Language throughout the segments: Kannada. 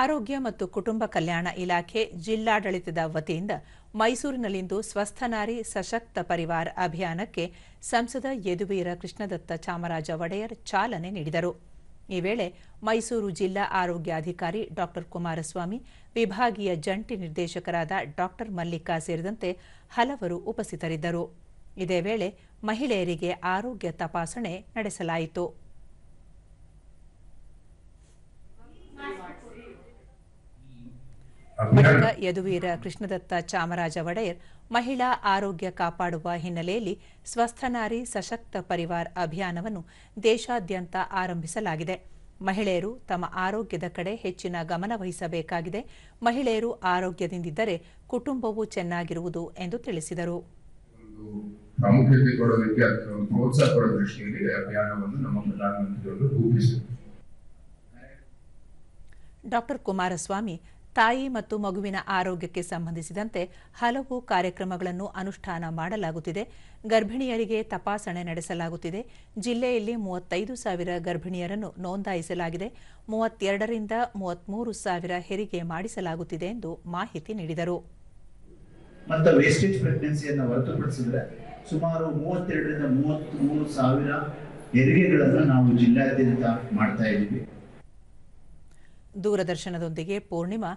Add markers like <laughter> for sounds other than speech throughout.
ಆರೋಗ್ಯ ಮತ್ತು ಕುಟುಂಬ ಕಲ್ಯಾಣ ಇಲಾಖೆ ಜಿಲ್ಲಾಡಳಿತದ ವತಿಯಿಂದ ಮೈಸೂರಿನಲ್ಲಿಂದು ಸ್ವಸ್ಥನಾರಿ ಸಶಕ್ತ ಪರಿವಾರ ಅಭಿಯಾನಕ್ಕೆ ಸಂಸದ ಯದುವೀರ ಕೃಷ್ಣದತ್ತ ಚಾಮರಾಜ ಒಡೆಯರ್ ಚಾಲನೆ ನೀಡಿದರು. ಈ ವೇಳೆ ಮೈಸೂರು ಜಿಲ್ಲಾ ಆರೋಗ್ಯಾಧಿಕಾರಿ ಡಾ ಕುಮಾರಸ್ವಾಮಿ, ವಿಭಾಗೀಯ ಜಂಟಿ ನಿರ್ದೇಶಕರಾದ ಡಾ ಮಲ್ಲಿಕಾ ಸೇರಿದಂತೆ ಹಲವರು ಉಪಸ್ಥಿತರಿದ್ದರು. ಇದೇ ವೇಳೆ ಮಹಿಳೆಯರಿಗೆ ಆರೋಗ್ಯ ತಪಾಸಣೆ ನಡೆಸಲಾಯಿತು. <laughs> ಯದುವೀರ ಕೃಷ್ಣದತ್ತ ಚಾಮರಾಜ ಒಡೆಯರ್ ಮಹಿಳಾ ಆರೋಗ್ಯ ಕಾಪಾಡುವ ಹಿನ್ನೆಲೆಯಲ್ಲಿ ಸ್ವಸ್ಥ ನಾರಿ ಸಶಕ್ತ ಪರಿವಾರ್ ಅಭಿಯಾನವನ್ನು ದೇಶಾದ್ಯಂತ ಆರಂಭಿಸಲಾಗಿದೆ. ಮಹಿಳೆಯರು ತಮ್ಮ ಆರೋಗ್ಯದ ಕಡೆ ಹೆಚ್ಚಿನ ಗಮನ ವಹಿಸಬೇಕಾಗಿದೆ. ಮಹಿಳೆಯರು ಆರೋಗ್ಯದಿಂದಿದ್ದರೆ ಕುಟುಂಬವು ಚೆನ್ನಾಗಿರುವುದು ಎಂದು ತಿಳಿಸಿದರು. ಒಂದು ಪ್ರಾಮುಖ್ಯತೆ ಕೊಡೋದಕ್ಕೆ ಅದಕ್ಕೆ ಒಂದು ಪ್ರೋತ್ಸಾಹ ಕೊಡೋ ದೃಷ್ಟಿಯಲ್ಲಿ ಈ ಅಭಿಯಾನವನ್ನು ನಮ್ಮ ಪ್ರಧಾನಮಂತ್ರಿಗಳು ರೂಪಿಸಿದರು. ಡಾಕ್ಟರ್ ಕುಮಾರಸ್ವಾಮಿ ತಾಯಿ ಮತ್ತು ಮಗುವಿನ ಆರೋಗ್ಯಕ್ಕೆ ಸಂಬಂಧಿಸಿದಂತೆ ಹಲವು ಕಾರ್ಯಕ್ರಮಗಳನ್ನು ಅನುಷ್ಠಾನ ಮಾಡಲಾಗುತ್ತಿದೆ. ಗರ್ಭಿಣಿಯರಿಗೆ ತಪಾಸಣೆ ನಡೆಸಲಾಗುತ್ತಿದೆ. ಜಿಲ್ಲೆಯಲ್ಲಿ ಮೂವತ್ತೈದು ಸಾವಿರ ಗರ್ಭಿಣಿಯರನ್ನು ನೋಂದಾಯಿಸಲಾಗಿದೆ. ಮೂವತ್ತೆರಡರಿಂದ ಮೂವತ್ಮೂರು ಸಾವಿರ ಹೆರಿಗೆ ಮಾಡಿಸಲಾಗುತ್ತಿದೆ ಎಂದು ಮಾಹಿತಿ ನೀಡಿದರು. ಸುಮಾರು ಮೂವತ್ತೆರಡರಿಂದ ಮೂವತ್ತ್ ಮೂರು ಹೆರಿಗೆಗಳನ್ನು ನಾವು ಜಿಲ್ಲಾದ್ಯಂತ ಮಾಡ್ತಾ ಇದ್ದೀವಿ. ದೂರದರ್ಶನದೊಂದಿಗೆ ಪೂರ್ಣಿಮಾ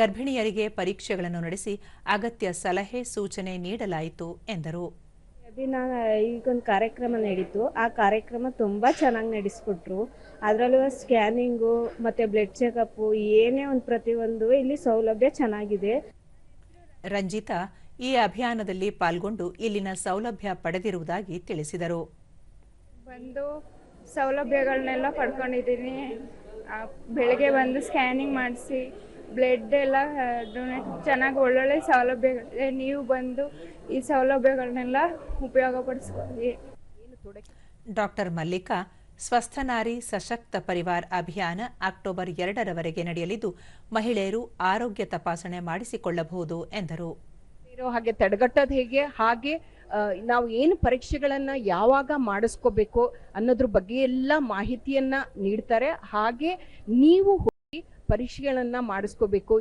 ಗರ್ಭಿಣಿಯರಿಗೆ ಪರೀಕ್ಷೆಗಳನ್ನು ನಡೆಸಿ ಅಗತ್ಯ ಸಲಹೆ ಸೂಚನೆ ನೀಡಲಾಯಿತು ಎಂದರು. ದಿನ ಈಗೊಂದು ಕಾರ್ಯಕ್ರಮ ನಡೀತು. ಆ ಕಾರ್ಯಕ್ರಮ ತುಂಬ ಚೆನ್ನಾಗಿ ನಡೆಸ್ಕೊಟ್ರು. ಅದರಲ್ಲೂ ಸ್ಕ್ಯಾನಿಂಗು ಮತ್ತು ಬ್ಲಡ್ ಚೆಕಪ್ಪು ಏನೇ ಒಂದು ಪ್ರತಿಯೊಂದು ಇಲ್ಲಿ ಸೌಲಭ್ಯ ಚೆನ್ನಾಗಿದೆ. ರಂಜಿತಾ ಈ ಅಭಿಯಾನದಲ್ಲಿ ಪಾಲ್ಗೊಂಡು ಇಲ್ಲಿನ ಸೌಲಭ್ಯ ಪಡೆದಿರುವುದಾಗಿ ತಿಳಿಸಿದರು. ಬಂದು ಸೌಲಭ್ಯಗಳನ್ನೆಲ್ಲ ಪಡ್ಕೊಂಡಿದ್ದೀನಿ. ಬೆಳಗ್ಗೆ ಬಂದು ಸ್ಕ್ಯಾನಿಂಗ್ ಮಾಡಿಸಿ ಬ್ಲಡ್ ಎಲ್ಲ ಡೊನೇಟ್ ಚೆನ್ನಾಗಿ ಒಳ್ಳೊಳ್ಳೆ ಸೌಲಭ್ಯಗಳಿದೆ ನೀವು ಬಂದು ಈ ಸೌಲಭ್ಯಗಳನ್ನೆಲ್ಲ ಉಪಯೋಗಪಡಿಸ್ಕೊಳ್ಳಿ. ಡಾಕ್ಟರ್ ಮಲ್ಲಿಕಾ ಸ್ವಸ್ಥ ನಾರಿ ಸಶಕ್ತ ಪರಿವಾರ ಅಭಿಯಾನ ಅಕ್ಟೋಬರ್ ಎರಡರವರೆಗೆ ನಡೆಯಲಿದ್ದು ಮಹಿಳೆಯರು ಆರೋಗ್ಯ ತಪಾಸಣೆ ಮಾಡಿಸಿಕೊಳ್ಳಬಹುದು ಎಂದರು. ಇರೋ ಹಾಗೆ ತಡೆಗಟ್ಟೋದು ಹೇಗೆ? ಹಾಗೆ ನಾವು ಏನು ಪರೀಕ್ಷೆಗಳನ್ನು ಯಾವಾಗ ಮಾಡಿಸ್ಕೋಬೇಕು ಅನ್ನೋದ್ರ ಬಗ್ಗೆ ಎಲ್ಲ ಮಾಹಿತಿಯನ್ನು ನೀಡ್ತಾರೆ. ಹಾಗೆ ನೀವು ಹೋಗಿ ಪರೀಕ್ಷೆಗಳನ್ನು ಮಾಡಿಸ್ಕೋಬೇಕು.